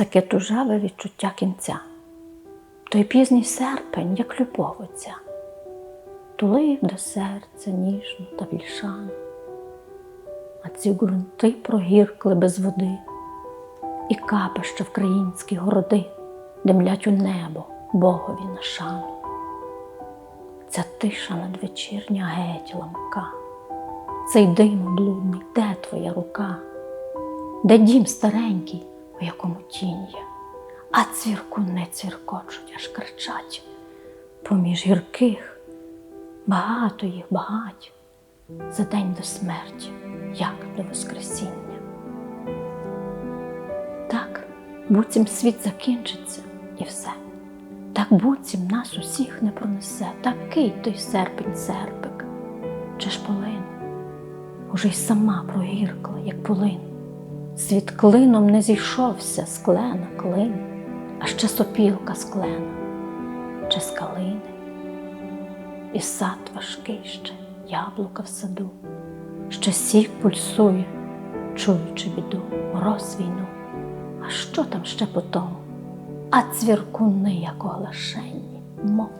таке тужаве відчуття кінця. Той пізній серпень, як любов оця, тулив до серця ніжно та більшано, а ці ґрунти прогіркли без води, і капища українські городи димлять у небо Богові на шану. Ця тиша надвечірня геть ламка, цей дим блудний, де твоя рука, де дім старенький, у якому тінь є, а цвірку не цвіркочуть, аж кричать. Поміж гірких багато їх багать за день до смерті, як до Воскресіння. Так, буцім світ закінчиться і все. Так буцім нас усіх не пронесе, такий той серпень серпик, чи ж полин, уже й сама прогіркла, як полин. Світ клином не зійшовся з клена клин, а ще сопілка з клена, чи з. І сад важкий ще, яблука в саду, ще сік пульсує, чуючи біду, мороз війну. А що там ще по тому? А цвіркуни, як оглашенні, мов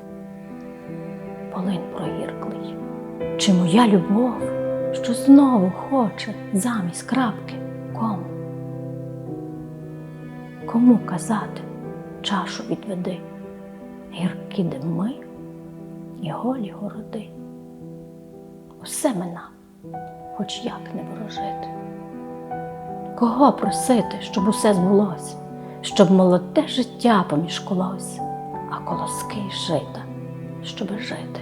полин прогірклий. Чи моя любов, що знову хоче замість крапки кому? Кому казати чашу відведи, гіркі дими і голі городи? Усе мина, хоч як не ворожити. Кого просити, щоб усе збулося, щоб молоде життя поміж колось, а колоски й жита, щоби жити?